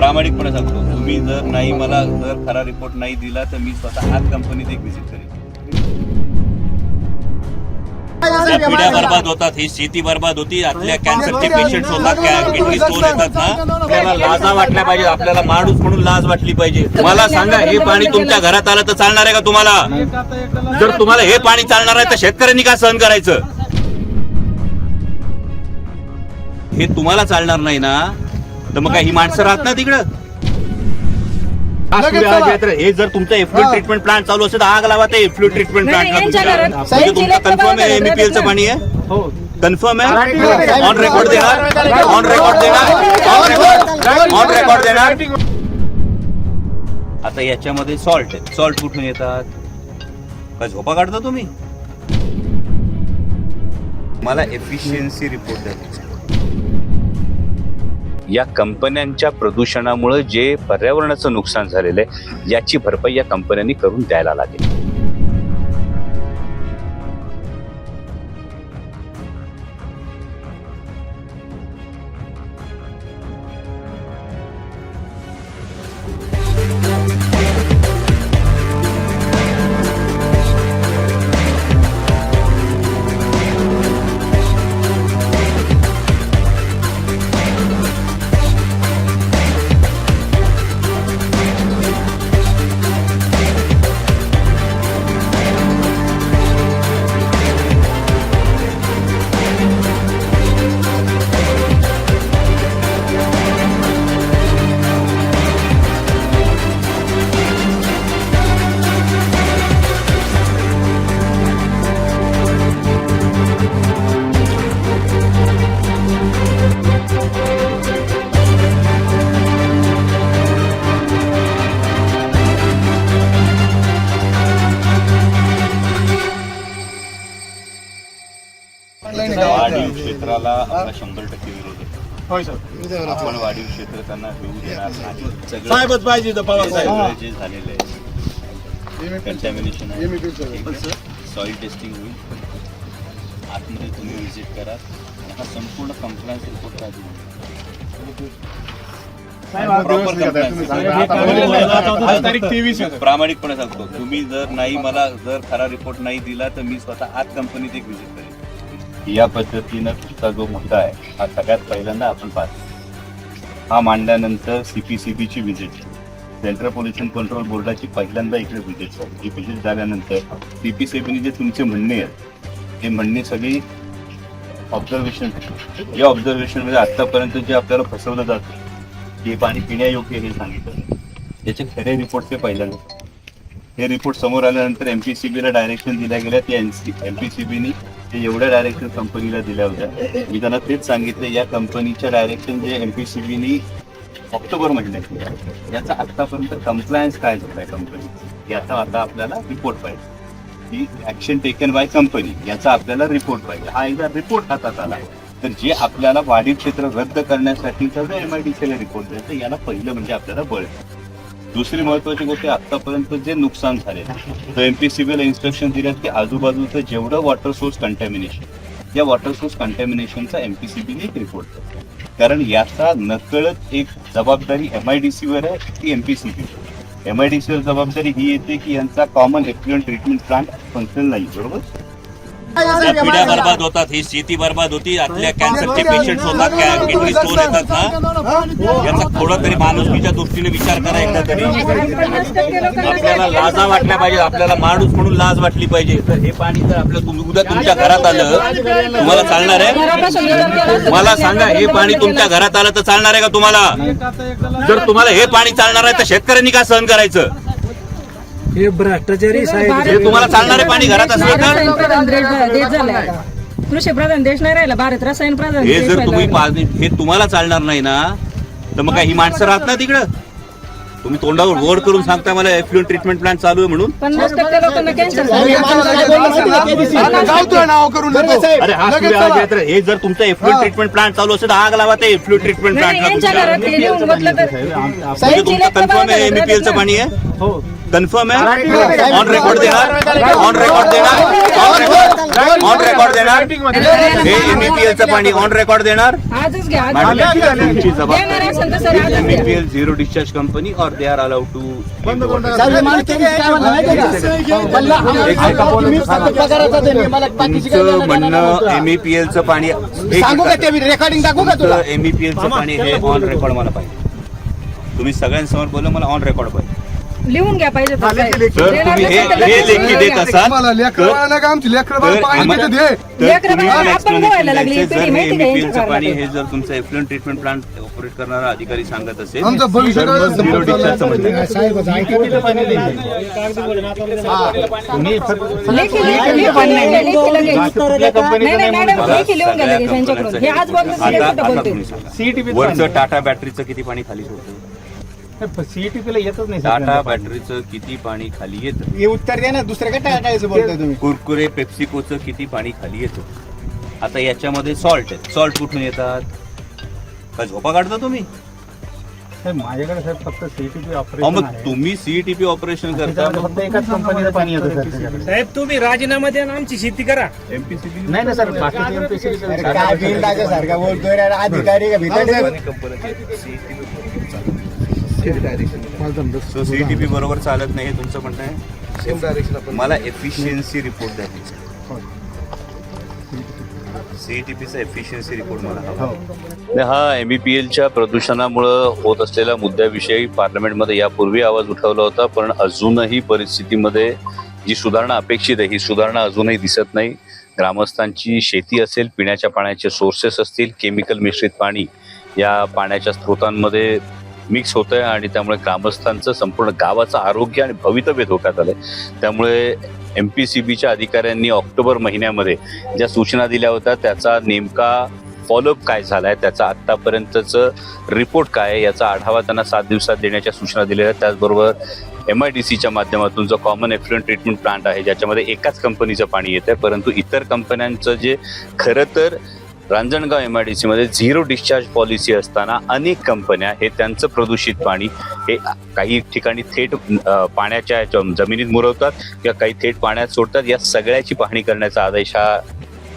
प्रामाणिकपणे सांगतो. तुम्ही जर नाही मला जर खरा रिपोर्ट नाही दिला तर मी स्वतः आज कंपनीत एक व्हिजिट करेन. त्या पिढ्या बर्बाद होतात ही शेती बर्बाद होती. आपल्या कॅन्सरचे पेशंट होतात किडनी स्टोन येतात ना? आपल्याला लाजा वाटल्या पाहिजे. आपल्याला माणूस म्हणून लाज वाटली पाहिजे. मला सांगा हे पाणी तुमच्या घरात आलं तर चालणार आहे का तुम्हाला? जर तुम्हाला हे पाणी चालणार आहे तर शेतकऱ्यांनी का सहन करायचं? हे तुम्हाला चालणार नाही ना? तर मग काय ही माणसं राहत ना तिकडं हा सूर्यराज आहे तर हे जर तुमचं एफ्लुएंट ट्रीटमेंट प्लांट चालू असेल तर आग लावा ते एफ्लुएंट ट्रीटमेंट प्लांट तुमचं कन्फर्म आहे बाळं पाणी आहे. हो. कन्फर्म आहे? ऑन रेकॉर्ड देणार? ऑन रेकॉर्ड देणार? ऑन रेकॉर्ड ऑन रेकॉर्ड देणार? आता याच्यामध्ये सॉल्ट आहे. सॉल्ट कुठून येतात? काय झोपा काढता तुम्ही? मला एफिशियन्सी रिपोर्ट द्या. या कंपन्यांच्या प्रदूषणामुळे जे पर्यावरणाचं नुकसान झालेलं आहे याची भरपाई या कंपन्यांनी करून द्यायला लागेल. शंभर टक्के विरोध आहे होय सर. आपण वाढीव क्षेत्र त्यांना घेऊ देणार नाही. सगळं साहेबच पाहिजे इथं पवार साहेब. सगळं जे झालेलं आहे. कंटॅमिनेशन आहे. सॉइल टेस्टिंग होईल. आतमध्ये तुम्ही व्हिजिट करा. आणि हा संपूर्ण कंप्लायन्स रिपोर्ट राहतो तारीख तेवीस आहे. प्रामाणिकपणे सांगतो. तुम्ही जर नाही मला जर खरा रिपोर्ट नाही दिला तर मी स्वतः आज कंपनीत एक व्हिजिट करेन. या पद्धतीनं तुमचा जो मुद्दा आहे हा सगळ्यात पहिल्यांदा आपण पाहतो. हा मांडल्यानंतर सी पी सी बीची व्हिजिट सेंट्रल पोल्युशन कंट्रोल बोर्डाची पहिल्यांदा इकडे व्हिजिट झाली. ही व्हिजिट झाल्यानंतर सी पी सी बीने जे तुमचे म्हणणे आहेत. हे म्हणणे सगळी ऑब्झर्वेशन या ऑब्झर्वेशनमध्ये आत्तापर्यंत जे आपल्याला फसवलं जातं ते पाणी पिण्यायोग्य हे सांगितलं. त्याचे खरे रिपोर्ट ते पहिल्यांदा. हे रिपोर्ट समोर आल्यानंतर एम पी सी बीला डायरेक्शन दिल्या गेल्या त्या बीनी ते एवढ्या डायरेक्शन कंपनीला दिल्या होत्या. मी त्यांना तेच सांगितलं या कंपनीच्या डायरेक्शन जे बीनी ऑक्टोबर महिन्यात याचा आतापर्यंत कम्प्लायन्स काय झालाय कंपनी याचा आता आपल्याला रिपोर्ट पाहिजे. ही ऍक्शन टेकन बाय कंपनी याचा आपल्याला रिपोर्ट पाहिजे. हा एकदा रिपोर्ट हातात आला तर जे आपल्याला वाढीव क्षेत्र रद्द करण्यासाठीचा जो एमआयडीसीला रिपोर्ट द्यायचा याला पहिलं म्हणजे आपल्याला बळ. दुसरी महत्वाची गोष्ट आतापर्यंत जे नुकसान झाले तर एम पी सी बीला इन्स्ट्रक्शन दिल्यात की आजूबाजूचं जेवढं वॉटर सोर्स कंटॅमिनेशन या वॉटर सोर्स कंटॅमिनेशनचा एमपीसीबीने एक रिपोर्ट द्या कारण याचा नकळत एक जबाबदारी एम आय डी वर आहे ती M P C B M I D वर जबाबदारी ही येते की यांचा common effluent treatment plant function नाही बरोबर? पिढ्या बर्बाद होतात ही शेती बर्बाद होती आपल्या कॅन्सरचे पेशंट होतात किडनी स्टोन येतात ना? याचा थोडा तरी माणुसकीच्या दृष्टीने विचार करा एकदा तरी. आपल्याला लाजा वाटल्या पाहिजे आपल्याला माणूस म्हणून लाज वाटली पाहिजे. तर हे पाणी जर आपल्या उद्या तुमच्या घरात आलं तुम्हाला चालणार आहे? मला सांगा हे पाणी तुमच्या घरात आलं तर चालणार आहे का तुम्हाला? जर तुम्हाला हे पाणी चालणार आहे तर शेतकऱ्यांनी का सहन करायचं? हे भ्रष्टाचारी साहेब हे तुम्हाला चालणारे पाणी घरात असलं तर रसायन प्रधान देश देश झालाय आता. कृषी प्रधान देश नाही राहिला भारत रसायन प्रधान हे देश जर तुम्ही व्हायला लागला. पाच- हे तुम्हाला चालणार नाही ना तर मग काय ही माणसं राहत ना तिकडं तुम्ही तोंडावर वर करून सांगता मला एफ्लुएंट ट्रीटमेंट प्लांट चालू आहे म्हणून. पन्नास टक्के लोकांना कॅन्सर गावतोय नाव करून देतो. अरे हा हे जर तुमचं एफ्लुएंट ट्रीटमेंट प्लांट चालू असेल तर आग लावा ते एफ्लुएंट ट्रीटमेंट नाही यांच्या घरात प्लांट हे लिहून बघलं तर तुमचं कन्फर्म आहे एमईपीएलचं पाणी आहे? हो. कन्फर्म आहे ऑन रेकॉर्ड देणार ऑन रेकॉर्ड देणार ऑन रेकॉर्ड ऑन रेकॉर्ड देणार हे एमईपीएलचं पाणी ऑन रेकॉर्ड देणार. तुमची जबाबदारी एमईपीएल झिरो डिस्चार्ज कंपनी और दे आर अलाउड टू तुमचं म्हणणं एमईपीएल चं पाणी सांगू का ते रेकॉर्डिंग दाखवू का तुला? एमईपीएल चं पाणी हे ऑन रेकॉर्ड मला पाहिजे. तुम्ही सगळ्यांसमोर बोला मला ऑन रेकॉर्ड पाहिजे. लिहून घ्या पाहिजे. जर देणार तुम्ही हे नसेल तर हे लगेच लेखी लिहून देत घ्या. असाल मला लेकरं बाळांना का आमची लेकरं बाळ तर पाणी आम्हाला- पिते दे तर लेकरं तुम्ही बाळं मला आपण explanation बघायला लागली. द्यायचं, पिढी जर माहिती का एमईपीएलचं यांच्या पाणी घराला? हे जर तुमचं एफ्लुएंट ट्रीटमेंट प्लांट ऑपरेट करणारा अधिकारी सांगत असेल आमचं भविष्य तर काय मग असतं? zero discharge चं म्हणणं आहे. लेखी लेखी लेखी लिहून घ्या लगेच. नाही नाही मॅडम मला लेखी लिहून घ्या सगळ्या लगेच यांच्याकडून हे आज कंपन्यांचं- बोलतो आता- तुम्ही सांगा. वरचं टाटा बॅटरीचं किती पाणी खाली सोडतं सीईटीपीला येतच नाही टाटा बॅटरीचं किती पाणी खाली येतं? हे उत्तर द्या ना दुसऱ्या काय टाकायचं बोलताय तुम्ही? कुरकुरे पेप्सिकोचं किती पाणी खाली येतं? आता याच्यामध्ये सॉल्ट आहे. सॉल्ट कुठून येतात? का झोपा काढता तुम्ही? माझ्याकडे सर फक्त सीईटीपी अहो, ऑपरेशन मग आहे. तुम्ही सीईटीपी ऑपरेशन करता त्याच्यामध्ये फक्त एकाच कंपनीचं पाणी येतं सर त्याच्याकडे. साहेब तुम्ही राजीनामा द्या आणि आमची शेती करा. एमपीसीबी नाही ना सर बाकीचे MPC काय बिल सारखा बोलतोय रे, अधिकारी का भितर सो सीईटीपी बरोबर चालत नाही हे तुमचं म्हणणं आहे? मला एफिशियन्सी रिपोर्ट द्यायचा सीईटीपीचा एफिशियन्सी रिपोर्ट मला हवा. आणि हा एम पी एलच्या प्रदूषणामुळं होत असलेल्या मुद्द्याविषयी पार्लमेंटमध्ये यापूर्वी आवाज उठवला होता पण अजूनही परिस्थितीमध्ये जी सुधारणा अपेक्षित आहे ही सुधारणा अजूनही दिसत नाही. ग्रामस्थांची शेती असेल पिण्याच्या पाण्याचे सोर्सेस असतील केमिकल मिश्रित पाणी या पाण्याच्या स्रोतांमध्ये मिक्स होत आहे आणि त्यामुळे ग्रामस्थांचं संपूर्ण गावाचं आरोग्य आणि भवितव्य धोक्यात आलंय. त्यामुळे एम पी सी बीच्या अधिकाऱ्यांनी ऑक्टोबर महिन्यामध्ये ज्या सूचना दिल्या होत्या त्याचा नेमका फॉलोअप काय झालाय त्याचा आत्तापर्यंतचं रिपोर्ट काय आहे याचा आढावा त्यांना सात दिवसात देण्याच्या सूचना दिल्या आहेत. त्याचबरोबर एम आय डी सीच्या माध्यमातून जो कॉमन एफ्लुएंट ट्रीटमेंट प्लांट आहे ज्याच्यामध्ये एकाच कंपनीचं पाणी येतं परंतु इतर कंपन्यांचं जे खरं तर रांजणगाव एम आय डी सीमध्ये झिरो डिस्चार्ज पॉलिसी असताना अनेक कंपन्या हे त्यांचं प्रदूषित पाणी हे काही ठिकाणी थेट पाण्याच्या जमिनीत मुरवतात किंवा काही थेट पाण्यात सोडतात. या सगळ्याची पाहणी करण्याचा आदेश हा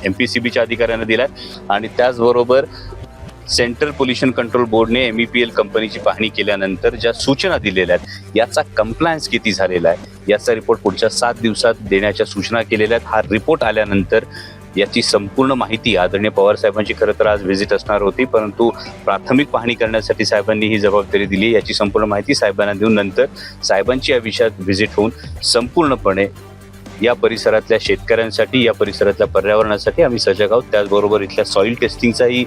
एम पी सी बीच्या अधिकाऱ्यांना दिला आणि त्याचबरोबर सेंट्रल पोल्युशन कंट्रोल बोर्डने एम ई पी एल कंपनीची पाहणी केल्यानंतर ज्या सूचना दिलेल्या आहेत याचा कम्प्लायन्स किती झालेला आहे याचा रिपोर्ट पुढच्या सात दिवसात देण्याच्या सूचना केलेल्या आहेत. हा रिपोर्ट आल्यानंतर याची संपूर्ण माहिती आदरणीय पवार साहेबांची. खरं तर आज व्हिजिट असणार होती परंतु प्राथमिक पाहणी करण्यासाठी साहेबांनी ही जबाबदारी दिली. याची संपूर्ण माहिती साहेबांना देऊन नंतर साहेबांची या विषयात व्हिजिट होऊन संपूर्णपणे या परिसरातल्या शेतकऱ्यांसाठी या परिसरातल्या पर्यावरणासाठी आम्ही सजग आहोत. त्याचबरोबर इथल्या सॉईल टेस्टिंगचाही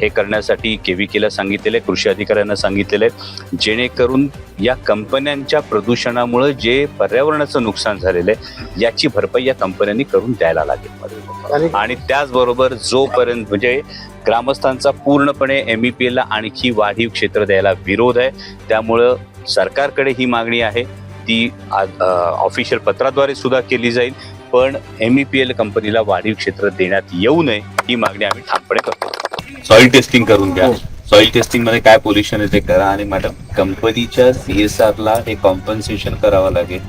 हे करण्यासाठी केविकेला सांगितलेलं आहे कृषी अधिकाऱ्यांना सांगितलेलं आहे. जेणेकरून या कंपन्यांच्या प्रदूषणामुळे जे पर्यावरणाचं नुकसान झालेलं आहे याची भरपाई या कंपन्यांनी करून द्यायला लागेल. आणि त्याचबरोबर जोपर्यंत म्हणजे ग्रामस्थांचा पूर्णपणे एम ई पी एलला आणखी वाढीव क्षेत्र द्यायला विरोध आहे त्यामुळं सरकारकडे ही मागणी आहे. ती ऑफिशियल पत्राद्वारे सुद्धा केली जाईल. पण एम ई पी एल कंपनीला वाढीव क्षेत्र देण्यात येऊ नये ही मागणी आम्ही ठामपणे करतो. सॉइल टेस्टिंग करून घ्या. सॉइल टेस्टिंगमध्ये काय पोल्युशन आहे ते करा आणि मॅडम कंपनीच्या सीएसआर ला हे कॉम्पन्सेशन करावं लागेल.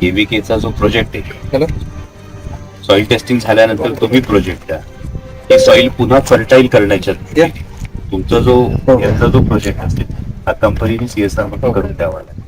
केव्हीकेचा जो प्रोजेक्ट आहे. सॉइल टेस्टिंग झाल्यानंतर तुम्ही प्रोजेक्ट द्या ही सॉइल पुन्हा फर्टाईल करण्याच्या तुमचा जो याचा जो प्रोजेक्ट असेल हा कंपनीने सीएसआरमध्ये करून द्यावा लागेल.